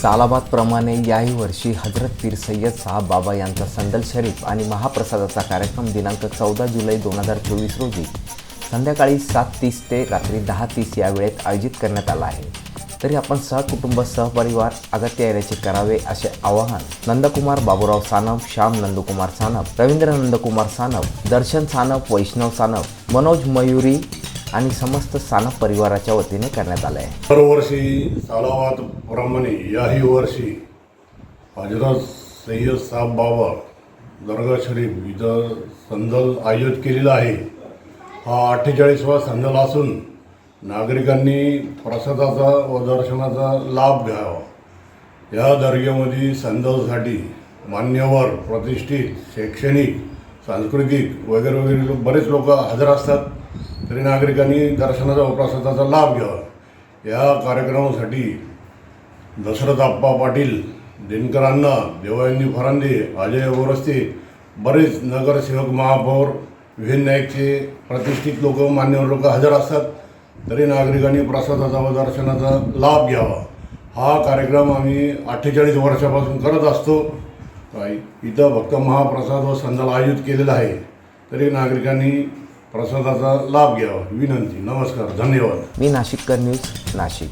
सालाबादप्रमाणे याही वर्षी हजरत पीर सय्यद साहब बाबा यांचा संदल शरीफ आणि महाप्रसादाचा कार्यक्रम दिनांक चौदा जुलै दोन हजार चोवीस रोजी संध्याकाळी सात तीस ते रात्री दहा तीस या वेळेत आयोजित करण्यात आला आहे. तरी आपण सहकुटुंब सहपरिवार अगत्य येण्याचे करावे असे आवाहन नंदकुमार बाबूराव सानप श्याम नंदकुमार सानप रवींद्र नंदकुमार सानप दर्शन सानप वैष्णव सानप मनोज मयुरी आणि समस्त सानप परिवाराच्या वतीने करण्यात आलं आहे दरवर्षी सालावात प्रमाणे याही वर्षी हजरत सय्यद साहब बाबा दर्गा शरीफ इथं संदल आयोजित केलेला आहे. हा अठ्ठेचाळीसवा संदल असून नागरिकांनी प्रसादाचा व दर्शनाचा लाभ घ्यावा. या दर्ग्यामध्ये संदलसाठी मान्यवर प्रतिष्ठित शैक्षणिक सांस्कृतिक वगैरे वगैरे बरेच लोक हजर असतात. तरी नागरिकांनी दर्शनाचा उपासनाचा प्रसादाचा लाभ घ्यावा. या कार्यक्रमासाठी दशरथ आप्पा पाटील दिनकर अण्णा देवायंदी फरांदे अजय ओरस्ते बरेच नगरसेवक महापौर विहीन नाईकचे प्रतिष्ठित लोक मान्यवर लोक हजर असतात. तरी नागरिकांनी प्रसादाचा व दर्शनाचा लाभ घ्यावा. हा कार्यक्रम आम्ही अठ्ठेचाळीस वर्षापासून करत असतो. इथं भक्त महाप्रसाद व संदल आयोजित केलेला आहे. तरी नागरिकांनी प्रसादाचा लाभ घ्यावा. विनंती. नमस्कार. धन्यवाद. मी नाशिककर न्यूज नाशिक.